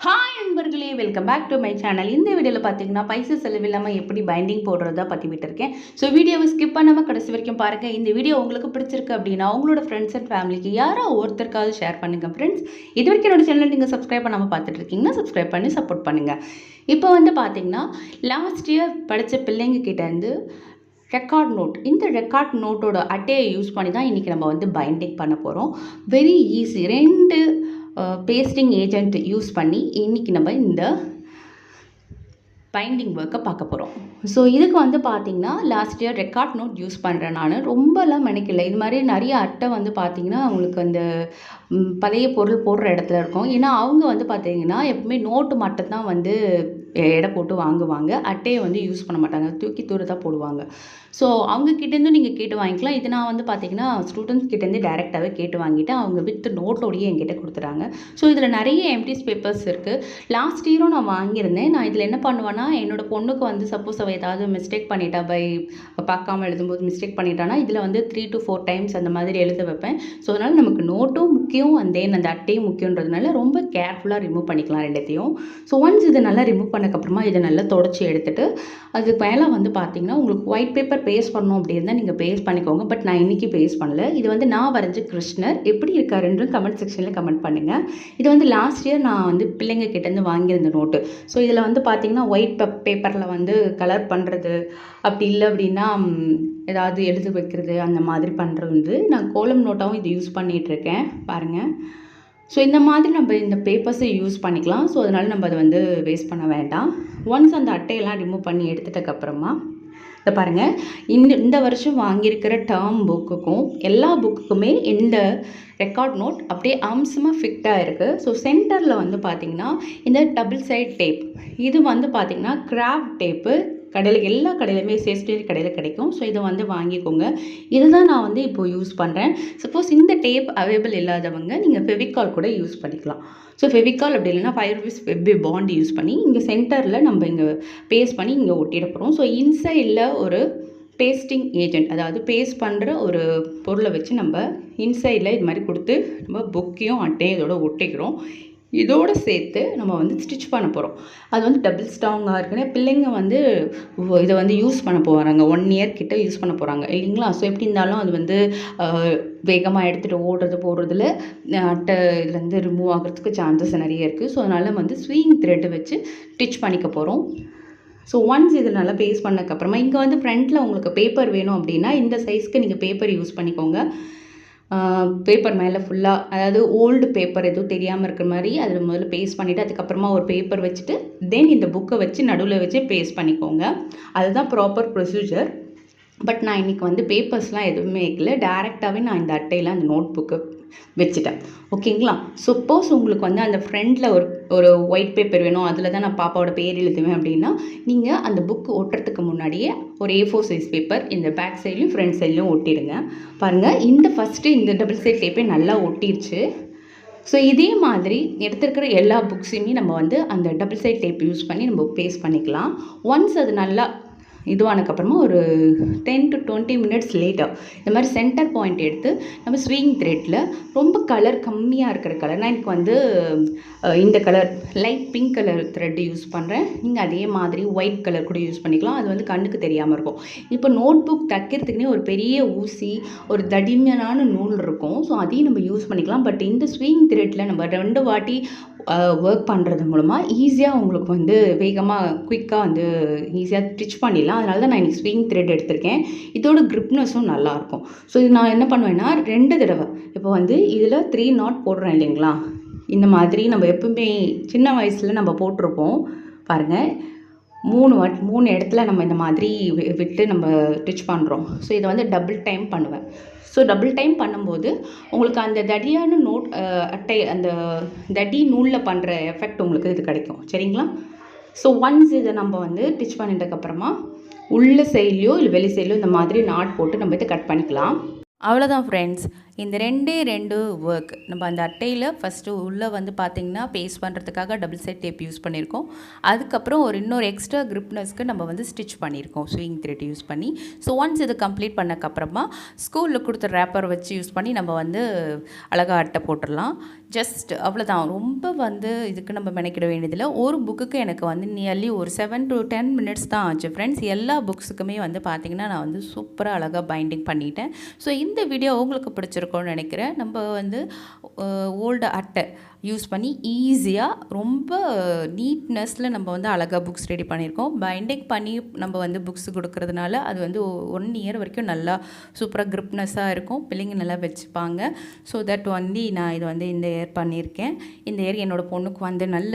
Hi நண்பர்களே welcome back to my channel இந்த வீடியோவில் பார்த்தீங்கன்னா பைசா செலவில்லாமல் எப்படி பைண்டிங் போடுறதா பற்றி விட்டுருக்கேன். ஸோ வீடியோவை ஸ்கிப் பண்ணாமல் கடைசி வரைக்கும் பாருங்கள் இந்த வீடியோ உங்களுக்கு பிடிச்சிருக்கு அப்படின்னா உங்களோட ஃப்ரெண்ட்ஸ் அண்ட் ஃபேமிலிக்கு யாரோ ஒருத்தருக்காவது ஷேர் பண்ணுங்கள் ஃப்ரெண்ட்ஸ் இது வரைக்கும் என்னோட சேனல் நீங்கள் சப்ஸ்கிரைப் பண்ணாமல் பார்த்துட்டு இருக்கீங்கன்னா சப்ஸ்கிரைப் பண்ணி சப்போர்ட் பண்ணுங்கள் இப்போ வந்து பார்த்தீங்கன்னா லாஸ்ட் இயர் படித்த பிள்ளைங்க கிட்டேருந்து ரெக்கார்ட் நோட் இந்த ரெக்கார்ட் நோட்டோட அட்டையை யூஸ் பண்ணி தான் இன்றைக்கி நம்ம வந்து பைண்டிங் பண்ண போகிறோம் வெரி ஈஸி ரெண்டு பேஸ்டிங் ஏஜென்ட் யூஸ் பண்ணி இன்றைக்கி நம்ம இந்த பைண்டிங் ஒர்க்கை பார்க்க போகிறோம் ஸோ இதுக்கு வந்து பார்த்திங்கன்னா last year record note use பண்ணுறேன் நான். ரொம்பலாம் மெனக்கில்லை இது மாதிரி நிறைய அட்டை வந்து பார்த்திங்கன்னா அவங்களுக்கு அந்த பழைய பொருள் போடுற இடத்துல இருக்கும். ஏன்னா அவங்க வந்து பார்த்திங்கன்னா எப்பவுமே நோட்டு மட்டும்தான் வந்து எடை போட்டு வாங்குவாங்க. அட்டையை வந்து யூஸ் பண்ண மாட்டாங்க. தூக்கி தூர தான் போடுவாங்க. ஸோ அவங்கக்கிட்டேருந்து நீங்கள் கேட்டு வாங்கிக்கலாம். இது நான் வந்து பார்த்தீங்கன்னா ஸ்டூடெண்ட்ஸ் கிட்டேருந்து டேரெக்டாகவே கேட்டு வாங்கிட்டு அவங்க வித் நோட்டோடையே என்கிட்ட கொடுத்துட்டாங்க. ஸோ இதில் நிறைய எம்டிஸ் பேப்பர்ஸ் இருக்குது லாஸ்ட் இயரும் நான் வாங்கியிருந்தேன். நான் இதில் என்ன பண்ணுவேன்னா என்னோட பொண்ணுக்கு வந்து சப்போஸ் அவள் ஏதாவது மிஸ்டேக் பண்ணிட்டா பை பார்க்காம எழுதும்போது மிஸ்டேக் பண்ணிட்டானா இதில் வந்து த்ரீ டு ஃபோர் டைம்ஸ் அந்த மாதிரி எழுத வைப்பேன். ஸோ அதனால் நமக்கு நோட்டும் முக்கியம் அந்த அந்த அட்டையும் முக்கியன்றதுனால ரொம்ப கேர்ஃபுல்லாக ரிமூவ் பண்ணிக்கலாம் ரெண்டுத்தையும். ஸோ ஒன்ஸ் இதை நல்லா ரிமூவ் பண்ணக்கப்புறமா இதை நல்லா தொடச்சி எடுத்துகிட்டு அதுக்கு மேலே வந்து பார்த்திங்கன்னா உங்களுக்கு ஒயிட் பேப்பர் பேஸ் பண்ணணும் அப்படி இருந்தால் நீங்கள் பேஸ் பண்ணிக்கோங்க. பட் நான் இன்றைக்கி பேஸ் பண்ணல. இது வந்து நான் வரைஞ்ச கிருஷ்ணர் எப்படி இருக்காருன்னு கமெண்ட் செக்ஷனில் கமெண்ட் பண்ணுங்கள் இது வந்து லாஸ்ட் இயர் நான் வந்து பிள்ளைங்க கிட்டேருந்து வாங்கியிருந்த நோட்டு ஸோ இதில் வந்து பார்த்தீங்கன்னா ஒயிட் பேப்பரில் வந்து கலர் பண்ணுறது அப்படி இல்லை அப்படின்னா ஏதாவது எழுதி வைக்கிறது அந்த மாதிரி பண்ணுறது வந்து நான் கோலம் நோட்டாகவும் இது யூஸ் பண்ணிகிட்டு இருக்கேன். பாருங்கள் ஸோ இந்த மாதிரி நம்ம இந்த பேப்பர்ஸை யூஸ் பண்ணிக்கலாம். ஸோ அதனால் நம்ம அதை வந்து வேஸ்ட் பண்ண வேண்டாம். ஒன்ஸ் அந்த அட்டையெல்லாம் ரிமூவ் பண்ணி எடுத்துட்டக்கப்புறமா இதை பாருங்கள் இந்த இந்த வருஷம் வாங்கியிருக்கிற டேர்ம் புக்குக்கும் எல்லா புக்குக்குமே இந்த ரெக்கார்ட் நோட் அப்படியே அம்சமாக ஃபிட்டாக இருக்குது ஸோ சென்டரில் வந்து பார்த்திங்கன்னா இந்த டபுள் சைட் டேப் இது வந்து பார்த்திங்கன்னா கிராஃப்ட் டேப்பு கடையில் எல்லா கடையிலுமே ஸ்டேஷ்னரி கடையில் கிடைக்கும். ஸோ இதை வந்து வாங்கிக்கோங்க. இதுதான் நான் வந்து இப்போ யூஸ் பண்ணுறேன் சப்போஸ் இந்த டேப் அவைலபிள் இல்லாதவங்க நீங்கள் ஃபெவிகால் கூட யூஸ் பண்ணிக்கலாம். ஸோ ஃபெவிகால் அப்படி இல்லைன்னா ஃபைவ் ருபீஸ் வெப்பி பாண்ட் யூஸ் பண்ணி இங்கே சென்டரில் நம்ம இங்கே பேஸ்ட் பண்ணி இங்கே ஒட்டிட போகிறோம் ஸோ இன்சைடில் ஒரு பேஸ்டிங் ஏஜென்ட் அதாவது பேஸ்ட் பண்ணுற ஒரு பொருளை வச்சு நம்ம இன்சைடில் இது மாதிரி கொடுத்து நம்ம புக்கையும் அட்டையும் இதோட ஒட்டிக்கிறோம். இதோடு சேர்த்து நம்ம வந்து ஸ்டிச் பண்ண போகிறோம் அது வந்து டபுள் ஸ்ட்ராங்காக இருக்குன்னு பிள்ளைங்க வந்து இதை வந்து யூஸ் பண்ண போகிறாங்க ஒன் இயர் கிட்ட யூஸ் பண்ண போகிறாங்க இல்லைங்களா? ஸோ எப்படி இருந்தாலும் அது வந்து வேகமாக எடுத்துகிட்டு ஓடுறது போடுறதுல அட்டை இதுலேருந்து ரிமூவ் ஆகிறதுக்கு சான்சஸ் நிறைய இருக்குது ஸோ அதனால் வந்து ஸ்விங் த்ரெட்டு வச்சு ஸ்டிச் பண்ணிக்க போகிறோம் ஸோ ஒன்ஸ் இது நல்லா பேஸ் பண்ணக்கப்புறமா இங்கே வந்து ஃப்ரண்ட்டில் உங்களுக்கு பேப்பர் வேணும் அப்படின்னா இந்த சைஸ்க்கு நீங்கள் பேப்பர் யூஸ் பண்ணிக்கோங்க. பேப்பர் மேலே ஃபுல்லாக அதாவது ஓல்டு பேப்பர் எதுவும் தெரியாமல் இருக்கிற மாதிரி அதில் முதல்ல பேஸ்ட் பண்ணிவிட்டு அதுக்கப்புறமா ஒரு பேப்பர் வச்சுட்டு தென் இந்த புக்கை வச்சு நடுவில் வச்சு பேஸ்ட் பண்ணிக்கோங்க. அதுதான் ப்ராப்பர் ப்ரொசீஜர் பட் நான் இன்றைக்கி வந்து பேப்பர்ஸ்லாம் எதுவுமே வைக்கல. டேரெக்டாகவே நான் இந்த அட்டையில் அந்த நோட் புக்கு வச்சுட்டேன். ஓகேங்களா? சப்போஸ் உங்களுக்கு வந்து அந்த ஃப்ரண்டில் ஒரு ஒரு ஒயிட் பேப்பர் வேணும் அதில் தான் நான் பாப்பாவோட பேர் எழுதுவேன் அப்படின்னா நீங்கள் அந்த புக்கு ஒட்டுறதுக்கு முன்னாடியே ஒரு ஏ ஃபோர் சைஸ் பேப்பர் இந்த பேக் சைட்லையும் ஃப்ரண்ட் சைட்லையும் ஒட்டிடுங்க. பாருங்கள் இந்த ஃபஸ்ட்டு இந்த டபுள் சைட் டேப்பே நல்லா ஒட்டிடுச்சு ஸோ இதே மாதிரி எடுத்திருக்கிற எல்லா புக்ஸையுமே நம்ம வந்து அந்த டபுள் சைட் டேப் யூஸ் பண்ணி நம்ம பேஸ்ட் பண்ணிக்கலாம். ஒன்ஸ் அது நல்லா இதுவானதுக்கப்புறமா ஒரு ten to twenty minutes later இந்த மாதிரி சென்டர் பாயிண்ட் எடுத்து நம்ம ஸ்விங் த்ரெட்டில் ரொம்ப கலர் கம்மியாக இருக்கிற கலர் நான் எனக்கு வந்து இந்த colour light pink colour thread use பண்ணுறேன் நீங்கள் அதே மாதிரி ஒயிட் கலர் கூட யூஸ் பண்ணிக்கலாம். அது வந்து கண்ணுக்கு தெரியாமல் இருக்கும். இப்போ நோட் புக் தைக்கிறதுக்குனே ஒரு பெரிய ஊசி ஒரு தடிமனான நூல் இருக்கும். ஸோ அதையும் நம்ம யூஸ் பண்ணிக்கலாம். பட் இந்த ஸ்விங் த்ரெட்டில் நம்ம ரெண்டு வாட்டி ஒர்க் பண்ணுறது மூலமாக ஈஸியாக உங்களுக்கு வந்து வேகமாக குயிக்காக வந்து ஈஸியாக ஸ்டிச் பண்ணிடலாம். அதனால தான் நான் இன்றைக்கி ஸ்விங் த்ரெட் எடுத்திருக்கேன். இதோட க்ரிப்னஸும் நல்லாயிருக்கும் ஸோ இது நான் என்ன பண்ணுவேன்னா ரெண்டு தடவை. இப்போ வந்து இதில் த்ரீ நாட் போடுறேன் இல்லைங்களா? இந்த மாதிரி நம்ம எப்பவுமே சின்ன வயசில் நம்ம போட்டிருப்போம். பாருங்கள் மூணு வாட் மூணு இடத்துல நம்ம இந்த மாதிரி வி- விட்டு நம்ம டிச் பண்ணுறோம் ஸோ இதை வந்து டபுள் டைம் பண்ணுவேன். ஸோ டபுள் டைம் பண்ணும்போது உங்களுக்கு அந்த தடியான நோட் அட்டை அந்த தடி நூலில் பண்ணுற எஃபெக்ட் உங்களுக்கு இது கிடைக்கும். சரிங்களா? ஸோ ஒன்ஸ் இதை நம்ம வந்து டிச் பண்ணிட்டதுக்கப்புறமா உள்ள சைட்லேயோ இல்லை வெளி சைட்லையோ இந்த மாதிரி நாட் போட்டு நம்ம இதை கட் பண்ணிக்கலாம். அவ்வளோதான் ஃப்ரெண்ட்ஸ் இந்த ரெண்டே ரெண்டு ஒர்க் நம்ம அந்த அட்டையில் ஃபஸ்ட்டு உள்ளே வந்து பார்த்திங்கன்னா பேஸ்ட் பண்ணுறதுக்காக டபுள் சைட் டேப் யூஸ் பண்ணியிருக்கோம். அதுக்கப்புறம் ஒரு இன்னொரு எக்ஸ்ட்ரா கிரிப்னஸ்க்கு நம்ம வந்து ஸ்டிச் பண்ணியிருக்கோம் ஸ்விங் த்ரெட் யூஸ் பண்ணி. ஸோ ஒன்ஸ் இது கம்ப்ளீட் பண்ணக்கப்புறமா ஸ்கூலில் கொடுத்த ரேப்பர் வச்சு யூஸ் பண்ணி நம்ம வந்து அழகாக அட்டை போட்டுடலாம். ஜஸ்ட் அவ்வளோதான் ரொம்ப வந்து இதுக்கு நம்ம மெனக்கிட வேண்டியதில்லை. ஒரு புக்குக்கு எனக்கு வந்து நியர்லி ஒரு செவன் டு டென் மினிட்ஸ் தான் ஆச்சு ஃப்ரெண்ட்ஸ் எல்லா புக்ஸுக்குமே வந்து பார்த்திங்கன்னா நான் வந்து சூப்பராக அழகாக பைண்டிங் பண்ணிட்டேன். ஸோ இந்த வீடியோ உங்களுக்கு பிடிச்சிருக்கோன்னு நினைக்கிறேன். நம்ம வந்து ஓல்டு அட்டை யூஸ் பண்ணி ஈஸியாக ரொம்ப நீட்னஸில் நம்ம வந்து அழகாக புக்ஸ் ரெடி பண்ணியிருக்கோம். பைண்டிங் பண்ணி நம்ம வந்து புக்ஸ் கொடுக்கறதுனால அது வந்து ஒன் இயர் வரைக்கும் நல்லா சூப்பராக கிரிப்னஸாக இருக்கும். பிள்ளைங்க நல்லா வச்சுப்பாங்க. ஸோ தட் வந்து நான் இது வந்து இந்த இயர் பண்ணியிருக்கேன். இந்த இயர் என்னோடய பொண்ணுக்கு வந்து நல்ல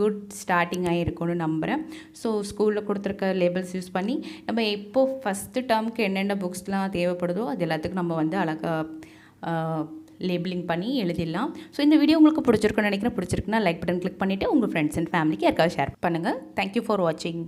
குட் ஸ்டார்டிங்காக இருக்கும்னு நம்புகிறேன் ஸோ ஸ்கூலில் கொடுத்துருக்க லேபிள்ஸ் யூஸ் பண்ணி நம்ம எப்போ ஃபஸ்ட்டு டேர்முக்கு என்னென்ன புக்ஸ்லாம் தேவைப்படுதோ அது எல்லாத்துக்கும் நம்ம வந்து அழகாக லேபிளிங் பண்ணி எழுதிடலாம். ஸோ இந்த வீடியோ உங்களுக்கு பிடிச்சிருக்குன்னு நினைக்கிறேன். பிடிச்சிருக்குன்னா லைக் பட்டன் கிளிக் பண்ணிவிட்டு உங்கள் ஃப்ரெண்ட்ஸ் அண்ட் ஃபேமிலிக்கு யாருக்காவது ஷேர் பண்ணுங்கள் தேங்க்யூ ஃபார் வாட்சிங்